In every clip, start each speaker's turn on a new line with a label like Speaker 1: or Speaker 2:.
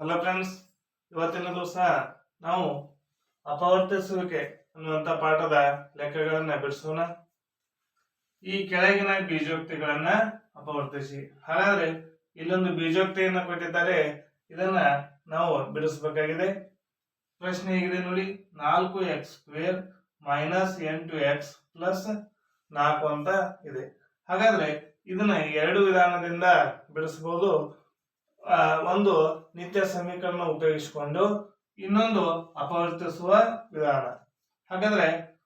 Speaker 1: Hello friends ಇವತ್ತಿನ ದಿವಸ ನಾವು ಅಪವರ್ತಿಸುವಿಕೆ ಅನ್ನುವಂಥ ಪಾಠದ ಲೆಕ್ಕಗಳನ್ನ ಬಿಡಿಸೋಣ. ಈ ಕೆಳಗಿನ ಬೀಜೋಕ್ತಿಗಳನ್ನ ಅಪವರ್ತಿಸಿ. ಹಾಗಾದ್ರೆ ಇಲ್ಲೊಂದು ಬೀಜೋಕ್ತಿಯನ್ನ ಕೊಟ್ಟಿದ್ದಾರೆ, ಇದನ್ನ ನಾವು ಬಿಡಿಸಬೇಕಾಗಿದೆ. ಪ್ರಶ್ನೆ ಹೇಗಿದೆ ನೋಡಿ, ನಾಲ್ಕು ಎಕ್ಸ್ ಸ್ಕ್ವೇರ್ ಮೈನಸ್ ಎಂಟು ಎಕ್ಸ್ ಪ್ಲಸ್ ನಾಲ್ಕು ಅಂತ ಇದೆ. ಹಾಗಾದ್ರೆ ಇದನ್ನ ಎರಡು ವಿಧಾನದಿಂದ ಬಿಡಿಸಬಹುದು ಒಂದು ನಿತ್ಯ ಸಮೀಕರಣ ಉಪಯೋಗಿಸಿಕೊಂಡು ಇನ್ನೊಂದು ಅಪವರ್ತಿಸುವ ವಿಧಾನ. ಹಾಗಾದ್ರೆ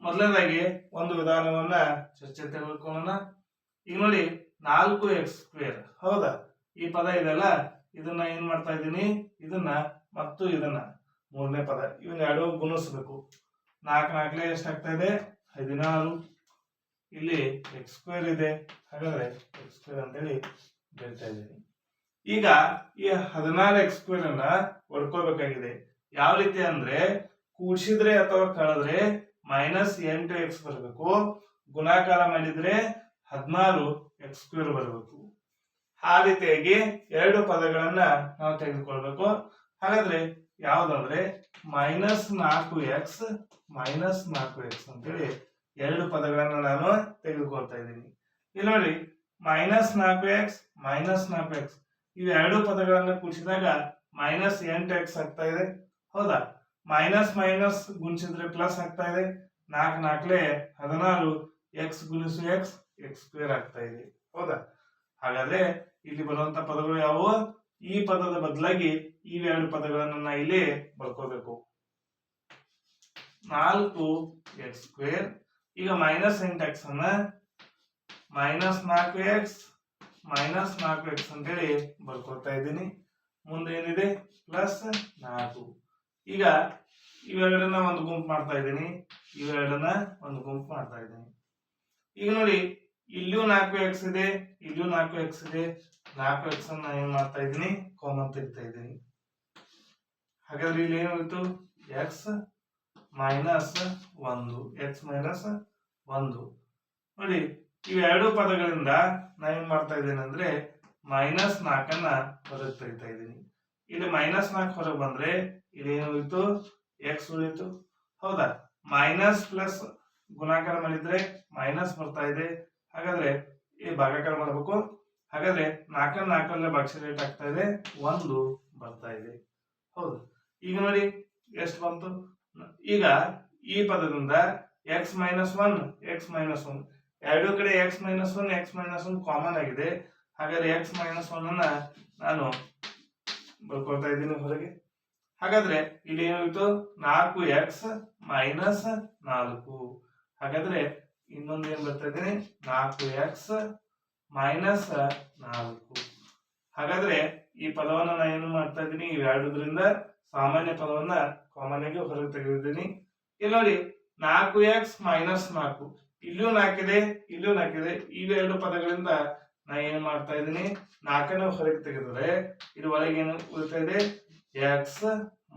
Speaker 1: ಮೊದಲನೇದಾಗಿ ಒಂದು ವಿಧಾನವನ್ನ ಚರ್ಚೆ ತೆಗೆದುಕೊಳ್ಳೋಣ. ಈಗ ನೋಡಿ, ನಾಲ್ಕು ಎಕ್ಸ್ ಸ್ಕ್ವೇರ್ ಹೌದಾ? ಈ ಪದ ಇದೆಲ್ಲ ಇದನ್ನ ಏನ್ ಮಾಡ್ತಾ ಇದ್ದೀನಿ? ಇದನ್ನ ಮತ್ತು ಇದನ್ನ. ಮೂರನೇ ಪದ. ಇವನ್ನ ಎರಡು ಗುಣಿಸ್ಬೇಕು. ನಾಲ್ಕು ನಾಲ್ಕಲೇ ಎಷ್ಟಾಗ್ತಾ ಇದೆ? ಹದಿನಾರು. ಇಲ್ಲಿ ಎಕ್ಸ್ ಸ್ಕ್ವೇರ್ ಇದೆ. ಹಾಗಾದ್ರೆ ಎಕ್ಸ್ ಸ್ಕ್ವೇರ್ ಅಂತೇಳಿ ಬರೀತಾ ಇದ್ದೀನಿ. ಈಗ ಈ ಹದಿನಾರು ಎಕ್ಸ್ ಸ್ಕ್ವೇರ್ ಅನ್ನ ಹೊಡ್ಕೋಬೇಕಾಗಿದೆ ಯಾವ ರೀತಿ ಅಂದ್ರೆ ಕೂಡಿಸಿದ್ರೆ ಅಥವಾ ಕಳೆದ್ರೆ ಮೈನಸ್ ಎಂಟು ಎಕ್ಸ್ ಬರಬೇಕು, ಗುಣಾಕಾರ ಮಾಡಿದ್ರೆ ಹದಿನಾರು ಎಕ್ಸ್ ಬರಬೇಕು. ಆ ರೀತಿಯಾಗಿ ಎರಡು ಪದಗಳನ್ನ ನಾವು ತೆಗೆದುಕೊಳ್ಬೇಕು. ಹಾಗಾದ್ರೆ ಯಾವ್ದಂದ್ರೆ ಮೈನಸ್ ನಾಲ್ಕು ಎಕ್ಸ್ ಮೈನಸ್ ನಾಲ್ಕು ಎಕ್ಸ್ ಅಂತೇಳಿ ಎರಡು ಪದಗಳನ್ನ ನಾನು ತೆಗೆದುಕೊಳ್ತಾ ಇದ್ದೀನಿ. ಇಲ್ಲಿ ನೋಡಿ ಮೈನಸ್ ನಾಲ್ಕು ಎಕ್ಸ್ ಮೈನಸ್ ನಾಲ್ಕು ಎಕ್ಸ್ ಇವು ಪದಗಳನ್ನು ಕೂಡಿಸಿದಾಗ ಮೈನಸ್ ಎಂಟು ಎಕ್ಸ್ ಆಗ್ತಾ ಇದೆ. ಹೌದಾ? ಮೈನಸ್ ಮೈನಸ್ ಗುಣಿಸಿದ್ರೆ ಪ್ಲಸ್ ಆಗ್ತಾ ಇದೆ. ನಾಲ್ಕು ನಾಲ್ಕಲೆ ಹದಿನಾರು ಎಕ್ಸ್ ಗುಣಿಸು ಎಕ್ಸ್ ಎಕ್ಸ್ ಸ್ಕ್ವೇರ್ ಆಗ್ತಾ ಇದೆ. ಹೌದಾ? ಹಾಗಾದ್ರೆ ಇಲ್ಲಿ ಬರುವಂತ ಪದಗಳು ಯಾವುವು? ಈ ಪದದ ಬದಲಾಗಿ ಇವೆರಡು ಪದಗಳನ್ನು ಇಲ್ಲಿ ಬರ್ಕೋಬೇಕು ನಾಲ್ಕು ಎಕ್ಸ್ ಸ್ಕ್ವೇರ್ ಈಗ ಮೈನಸ್ ಎಂಟು ಎಕ್ಸ್ ಅನ್ನ ಮೈನಸ್ ನಾಲ್ಕು ಎಕ್ಸ್ ಮೈನಸ್ ನಾಲ್ಕು ಎಕ್ಸ್ ಅಂತೇಳಿ ಬರ್ಕೊಳ್ತಾ ಇದ್ದೀನಿ. ಮುಂದೆ ಏನಿದೆ? ಪ್ಲಸ್ ನಾಲ್ಕು. ಈಗ ಇವೆರಡನ್ನ ಒಂದು ಗುಂಪು ಮಾಡ್ತಾ ಇದ್ದೀನಿ. ಇವೆರಡನ್ನ ಒಂದು ಗುಂಪು ಮಾಡ್ತಾ ಇದ್ದೀನಿ. ಈಗ ನೋಡಿ ಇಲ್ಲೂ ನಾಲ್ಕು ಎಕ್ಸ್ ಇದೆ, ಇಲ್ಲಿಯೂ ನಾಲ್ಕು ಎಕ್ಸ್ ಇದೆ. ನಾಲ್ಕು ಎಕ್ಸ್ ಅನ್ನ ಏನ್ ಮಾಡ್ತಾ ಇದ್ದೀನಿ? ಕಾಮನ್ ತೆಗಿತಾ ಇದ್ದೀನಿ. ಹಾಗಾದ್ರೆ ಇಲ್ಲಿ ಏನಾಯ್ತು ಎಕ್ಸ್ ಮೈನಸ್ ಒಂದು ಎಕ್ಸ್ ಮೈನಸ್ ಒಂದು. ನೋಡಿ ಇವೆರಡು ಪದಗಳಿಂದ ನಾವೇನ್ ಮಾಡ್ತಾ ಇದ್ದೇನೆ ಅಂದ್ರೆ ಮೈನಸ್ ನಾಲ್ಕನ್ನ ಹೊರಗೆ ತೆಗಿತಾ ಇದ್ದೀನಿ. ಇಲ್ಲಿ ಮೈನಸ್ ನಾಲ್ಕು ಹೊರಗೆ ಬಂದ್ರೆ ಇಲ್ಲಿ ಏನು ಉಳಿತು ಎಕ್ಸ್ ಉಳಿತು. ಹೌದಾ? ಮೈನಸ್ ಪ್ಲಸ್ ಗುಣಾಕಾರ ಮಾಡಿದ್ರೆ ಮೈನಸ್ ಬರ್ತಾ ಇದೆ. ಹಾಗಾದ್ರೆ ಈ ಭಾಗಾಕಾರ ಮಾಡಬೇಕು. ಹಾಗಾದ್ರೆ ನಾಲ್ಕನ್ ನಾಲ್ಕಲ್ಲೇ ಭಾಗ್ಯ ರೇಟ್ ಆಗ್ತಾ ಇದೆ. ಒಂದು ಬರ್ತಾ ಇದೆ. ಹೌದು. ಈಗ ನೋಡಿ ಎಷ್ಟು ಬಂತು? ಈಗ ಈ ಪದದಿಂದ x minus one x minus one ಎರಡು ಕಡೆ x minus one x minus one common ಆಗಿದೆ. ಹಾಗಾದ್ರೆ ಎಕ್ಸ್ ಮೈನಸ್ ಒನ್ ಅನ್ನ ನಾನು ಬರ್ಕೊಳ್ತಾ ಇದ್ದೀನಿ ಹೊರಗೆ. ಹಾಗಾದ್ರೆ ಇಲ್ಲಿ ಏನಾಗಿತ್ತು ನಾಲ್ಕು ಎಕ್ಸ್ ಮೈನಸ್ ನಾಲ್ಕು. ಹಾಗಾದ್ರೆ ಇನ್ನೊಂದು ಏನ್ ಬರ್ತಾ ಇದ್ದೀನಿ? ನಾಲ್ಕು ಎಕ್ಸ್ ಮೈನಸ್ ನಾಲ್ಕು. ಹಾಗಾದ್ರೆ ಈ ಪದವನ್ನ ನಾನು ಏನು ಮಾಡ್ತಾ ಇದ್ದೀನಿ? ಇವೆರಡರಿಂದ ಸಾಮಾನ್ಯ ಪದವನ್ನ ಕಾಮನ್ ಆಗಿ ಹೊರಗೆ ತೆಗೆದಿದ್ದೀನಿ. ಇಲ್ಲಿ ನೋಡಿ, ನಾಲ್ಕು ಎಕ್ಸ್ ಮೈನಸ್ ನಾಲ್ಕು. ಇಲ್ಲೂ ನಾಕಿದೆ ಇಲ್ಲೂ ನಾಲ್ಕಿದೆ ಇವೆರಡು ಪದಗಳಿಂದ ನಾ ಏನ್ ಮಾಡ್ತಾ ಇದ್ದೀನಿ? ನಾಲ್ಕನ್ನು ಹೊರಗೆ ತೆಗೆದ್ರೆ ಇದು ಒಳಗೆ ಏನು ಉಳಿತಾ ಇದೆ? ಎಕ್ಸ್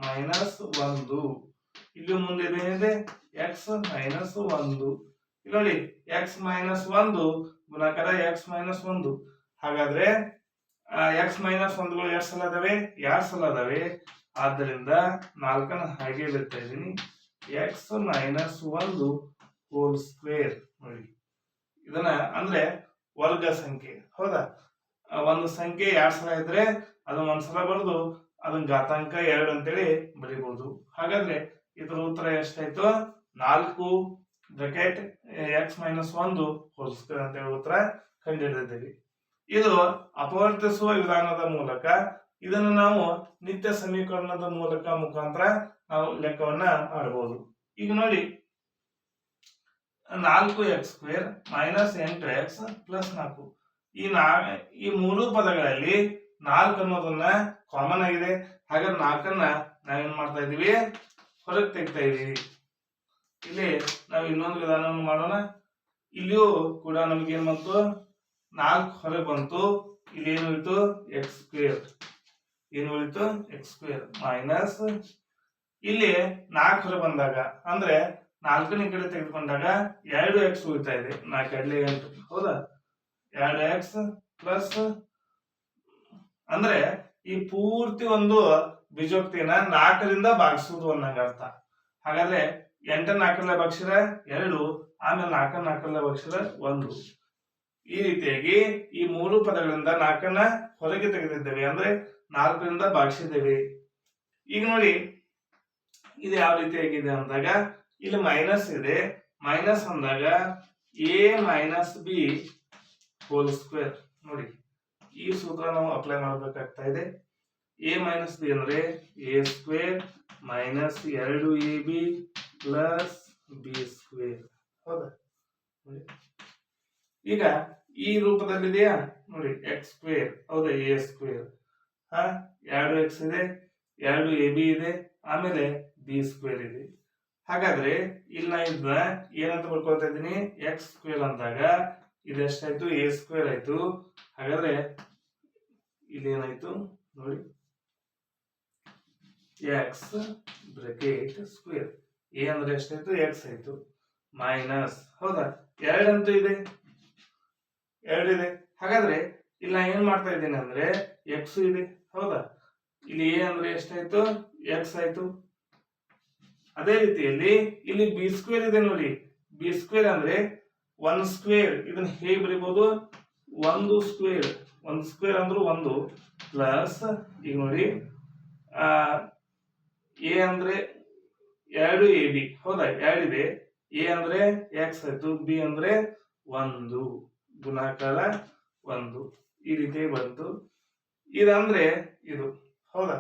Speaker 1: ಮೈನಸ್ ಒಂದು. ಇಲ್ಲಿ ಮುಂದೆ ಏನಿದೆ? ಎಕ್ಸ್ ಮೈನಸ್ ಒಂದು. ಇಲ್ಲಿ ನೋಡಿ ಎಕ್ಸ್ ಮೈನಸ್ ಒಂದು, ಗುಣಾಕಾರ ಎಕ್ಸ್ ಮೈನಸ್ ಒಂದು. ಹಾಗಾದ್ರೆ ಎಕ್ಸ್ ಮೈನಸ್ ಒಂದುಗಳು ಎರಡು ಸಲ ಅದಾವೆ ಎರಡು ಸಲ ಅದಾವೆ ಆದ್ದರಿಂದ ನಾಲ್ಕನ್ನು ಹಾಗೆ ಬಿಡ್ತಾ ಇದ್ದೀನಿ. ಎಕ್ಸ್ ಮೈನಸ್ ಒಂದು. ಹೋಲ್ ಸ್ಕ್ವೇರ್ ನೋಡಿ. ಇದನ್ನ ಅಂದ್ರೆ ವರ್ಗ ಸಂಖ್ಯೆ. ಹೌದಾ? ಒಂದು ಸಂಖ್ಯೆ ಎರಡ್ ಸಲ ಇದ್ರೆ ಅದನ್ನ ಒಂದ್ಸಲ ಬರೆದು ಅದನ್ನ ಘಾತಾಂಕ ಎರಡು ಅಂತೇಳಿ ಬರೀಬಹುದು ಹಾಗಾದ್ರೆ ಇದರ ಉತ್ತರ ಎಷ್ಟಾಯ್ತು? ನಾಲ್ಕು ಬ್ರಕೆಟ್ ಎಕ್ಸ್ ಮೈನಸ್ ಒಂದು ಹೋಲ್ ಸ್ಕ್ವೇರ್ ಅಂತೇಳಿ ಉತ್ತರ ಕಂಡುಹಿಡಿದಿದ್ದೀವಿ ಇದು ಅಪವರ್ತಿಸುವ ವಿಧಾನದ ಮೂಲಕ, ಇದನ್ನು ನಾವು ನಿತ್ಯ ಸಮೀಕರಣದ ಮೂಲಕ ಮುಖಾಂತರ ನಾವು ಲೆಕ್ಕವನ್ನ ಮಾಡಬಹುದು ಈಗ ನೋಡಿ ನಾಲ್ಕು ಎಕ್ಸ್ ಸ್ಕ್ವೇರ್ ಮೈನಸ್ ಎಂಟು ಎಕ್ಸ್ ಪ್ಲಸ್ ನಾಲ್ಕು. ಈ ನಾ, ಈ ಮೂರು ಪದಗಳಲ್ಲಿ ನಾಲ್ಕು ಅನ್ನೋದನ್ನ ಕಾಮನ್ ಆಗಿದೆ. ಹಾಗಾದ್ರೆ ನಾಲ್ಕನ್ನ ನಾವೇನ್ ಮಾಡ್ತಾ ಇದೀವಿ ಹೊರಗೆ ತೆಗಿತಾ ಇದೀವಿ ಇಲ್ಲಿ ನಾವು ಇನ್ನೊಂದು ವಿಧಾನವನ್ನು ಮಾಡೋಣ. ಇಲ್ಲಿಯೂ ಕೂಡ ನಮ್ಗೆ ಏನ್ ಬಂತು? ನಾಲ್ಕು ಹೊರಗೆ ಬಂತು. ಇಲ್ಲಿ ಏನು ಉಳಿತು ಎಕ್ಸ್ ಸ್ಕ್ವೇರ್. ಏನು ಉಳಿತು ಎಕ್ಸ್ ಸ್ಕ್ವೇರ್ ಮೈನಸ್. ಇಲ್ಲಿ ನಾಲ್ಕು ಹೊರಗೆ ಬಂದಾಗ ಅಂದ್ರೆ ನಾಲ್ಕನೇ ಕಡೆ ತೆಗೆದುಕೊಂಡಾಗ ಎರಡು ಎಕ್ಸ್ ಉಳಿತಾ ಇದೆ. ನಾಲ್ಕು ಎರಡ್ಲೆ ಎಂಟು. ಹೌದಾ? ಎರಡು ಎಕ್ಸ್ ಪ್ಲಸ್ ಅಂದ್ರೆ ಈ ಪೂರ್ತಿ ಒಂದು ಬೀಜೋಕ್ತಿನ ನಾಲ್ಕರಿಂದ ಭಾಗಿಸುವುದು ಅನ್ನಂಗ ಅರ್ಥ. ಹಾಗಾದ್ರೆ ಎಂಟ ನಾಲ್ಕರಲ್ಲೇ ಭಾಗಿಸಿರ ಎರಡು, ಆಮೇಲೆ ನಾಲ್ಕ ನಾಲ್ಕರಲ್ಲೇ ಭಾಗಿಸಿರ ಒಂದು. ಈ ರೀತಿಯಾಗಿ ಈ ಮೂರು ಪದಗಳಿಂದ ನಾಲ್ಕನ್ನ ಹೊರಗೆ ತೆಗೆದಿದ್ದೇವೆ. ಅಂದ್ರೆ ನಾಲ್ಕರಿಂದ ಭಾಗಿಸಿದ್ದೇವೆ. ಈಗ ನೋಡಿ, ಇದು ಯಾವ ರೀತಿಯಾಗಿದೆ ಅಂದಾಗ ಇಲ್ಲಿ ಮೈನಸ್ ಇದೆ. ಮೈನಸ್ ಅಂದಾಗ a minus b whole square ನೋಡಿ, ಈ ಸೂತ್ರ ನಾವು ಅಪ್ಲೈ ಮಾಡಬೇಕಾಗ್ತಾ ಇದೆ. ಎ ಮೈನಸ್ ಬಿ ಅಂದ್ರೆ ಎ ಸ್ಕ್ವೇರ್ ಮೈನಸ್ ಎರಡು a b plus b square ಹೌದಾ. ಈಗ ಈ ರೂಪದಲ್ಲಿದೆಯಾ? ನೋಡಿ ಎಕ್ಸ್ ಸ್ಕ್ವೇರ್ ಹೌದಾ? ಎ ಸ್ಕ್ವೇರ್ ಹಾ? ಎರಡು ಎಕ್ಸ್ ಇದೆ, ಎರಡು ಎ ಬಿ ಇದೆ, ಆಮೇಲೆ ಬಿ ಸ್ಕ್ವೇರ್ ಇದೆ. ಹಾಗಾದ್ರೆ ಇಲ್ಲಿ ನಾ ಇದನ್ನ ಏನಂತ ಬರ್ಕೊಳ್ತಾ ಇದ್ದೀನಿ? ಎಕ್ಸ್ ಸ್ಕ್ವೇರ್ ಅಂದಾಗ ಇದೆಷ್ಟಾಯ್ತು ಎ ಸ್ಕ್ವೇರ್ ಆಯ್ತು. ಹಾಗಾದ್ರೆ ಇಲ್ಲಿ ಏನಾಯ್ತು? ನೋಡಿ. ಎಕ್ಸ್ ಬ್ರಕೆಟ್ ಸ್ಕ್ವೇರ್ ಎ ಅಂದ್ರೆ ಎಷ್ಟಾಯ್ತು? ಎಕ್ಸ್ ಆಯ್ತು. ಮೈನಸ್ ಹೌದಾ? ಎರಡಂತೂ ಇದೆ. ಎರಡಿದೆ ಹಾಗಾದ್ರೆ ಇಲ್ಲಿ ನಾ ಏನ್ ಮಾಡ್ತಾ ಇದ್ದೀನಿ ಅಂದ್ರೆ ಎಕ್ಸ್ ಇದೆ. ಹೌದಾ? ಇಲ್ಲಿ ಎ ಅಂದ್ರೆ ಎಷ್ಟಾಯ್ತು? ಎಕ್ಸ್ ಆಯ್ತು. ಅದೇ ರೀತಿಯಲ್ಲಿ ಇಲ್ಲಿ ಬಿ ಸ್ಕ್ವೇರ್ ಇದೆ ನೋಡಿ. ಬಿ ಸ್ಕ್ವೇರ್ ಅಂದ್ರೆ ಒನ್ ಸ್ಕ್ವೇರ್ ಇದನ್ನ ಹೇಗೆ ಬರೀಬಹುದು? ಒಂದು ಸ್ಕ್ವೇರ್ ಒಂದು ಸ್ಕ್ವೇರ್ ಅಂದ್ರೆ ಒಂದು ಪ್ಲಸ್ ಈಗ ನೋಡಿ ಎ ಅಂದ್ರೆ ಎರಡು ಎ ಬಿ ಹೌದಾ? ಎರಡಿದೆ ಎ ಅಂದ್ರೆ ಎಕ್ಸ್ ಆಯ್ತು. ಬಿ ಅಂದ್ರೆ ಒಂದು. ಗುಣಾಕಾರ ಒಂದು. ಈ ರೀತಿ ಬಂತು. ಇದಂದ್ರೆ ಇದು. ಹೌದಾ?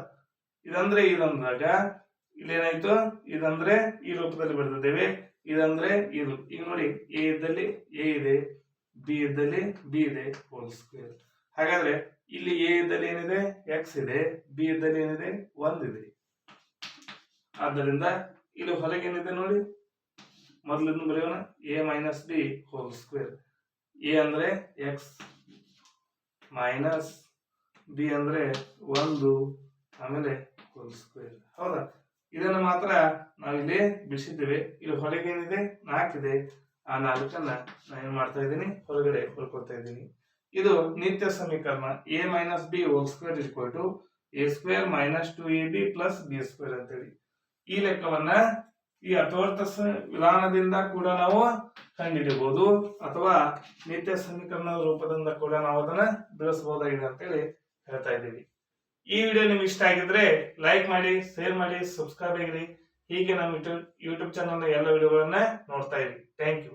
Speaker 1: ಇದಂದ್ರೆ ಇದಂದಾಗ ಇಲ್ಲೇನಾಯ್ತು? ಇದಂದ್ರೆ ಈ ರೂಪದಲ್ಲಿ ಬರೆದಿದ್ದೇವೆ. ಇದಂದ್ರೆ ಇದು. ಈಗ ನೋಡಿ, ಎ ಇದ್ದಲ್ಲಿ ಎ ಇದೆ, ಬಿ ಇದ್ದಲ್ಲಿ ಬಿ ಇದೆ ಹೋಲ್ ಸ್ಕ್ವೇರ್ ಹಾಗಾದ್ರೆ ಇಲ್ಲಿ ಎ ಇದ್ದಲ್ಲಿ ಏನಿದೆ? ಎಕ್ಸ್ ಇದೆ, ಬಿ ಇದ್ದಲ್ಲಿ ಏನಿದೆ? ಒಂದಿದೆ ಆದ್ದರಿಂದ ಇಲ್ಲಿ ಹೊರಗೆ ಏನಿದೆ ನೋಡಿ? ಮೊದಲಿಂದ ಬರೆಯೋಣ. A minus b whole square a ಅಂದ್ರೆ ಎಕ್ಸ್ ಮೈನಸ್ ಬಿ ಅಂದ್ರೆ ಒಂದು, ಆಮೇಲೆ ಹೋಲ್ ಸ್ಕ್ವೇರ್ ಹೌದಾ? ಇದನ್ನು ಮಾತ್ರ ನಾವಿಲ್ಲಿ ಬಿಡಿಸಿದ್ದೇವೆ. ಇಲ್ಲಿ ಹೊರಗೆ ಏನಿದೆ ನಾಲ್ಕಿದೆ ಆ ನಾಲ್ಕನ್ನ ನಾನು ಏನ್ ಮಾಡ್ತಾ ಇದ್ದೀನಿ? ಹೊರಗಡೆ ಹೊರಕೊಳ್ತಾ ಇದ್ದೀನಿ. ಇದು ನಿತ್ಯ ಸಮೀಕರಣ. A minus b whole square equal to a square minus two a b plus b square ಅಂತೇಳಿ. ಈ ಲೆಕ್ಕವನ್ನ ಈ ಅರ್ಥವರ್ತ ವಿಧಾನದಿಂದ ಕೂಡ ನಾವು ಕಂಡುಹಿಡಿಯಬಹುದು. ಅಥವಾ ನಿತ್ಯ ಸಮೀಕರಣದ ರೂಪದಿಂದ ಕೂಡ ನಾವು ಅದನ್ನ ಬಿಡಿಸಬಹುದಾಗಿದೆ ಅಂತೇಳಿ ಹೇಳ್ತಾ ಇದ್ದೀವಿ. ಈ ವಿಡಿಯೋ ನಿಮ್ಗೆ ಇಷ್ಟ ಆಗಿದ್ರೆ ಲೈಕ್ ಮಾಡಿ ಶೇರ್ ಮಾಡಿ ಸಬ್ಸ್ಕ್ರೈಬ್ ಆಗಿರಿ. ಹೀಗೆ ನಮ್ಮ ಯೂಟ್ಯೂಬ್ ಚಾನಲ್ ಎಲ್ಲ ವಿಡಿಯೋಗಳನ್ನ ನೋಡ್ತಾ ಇರಿ. Thank you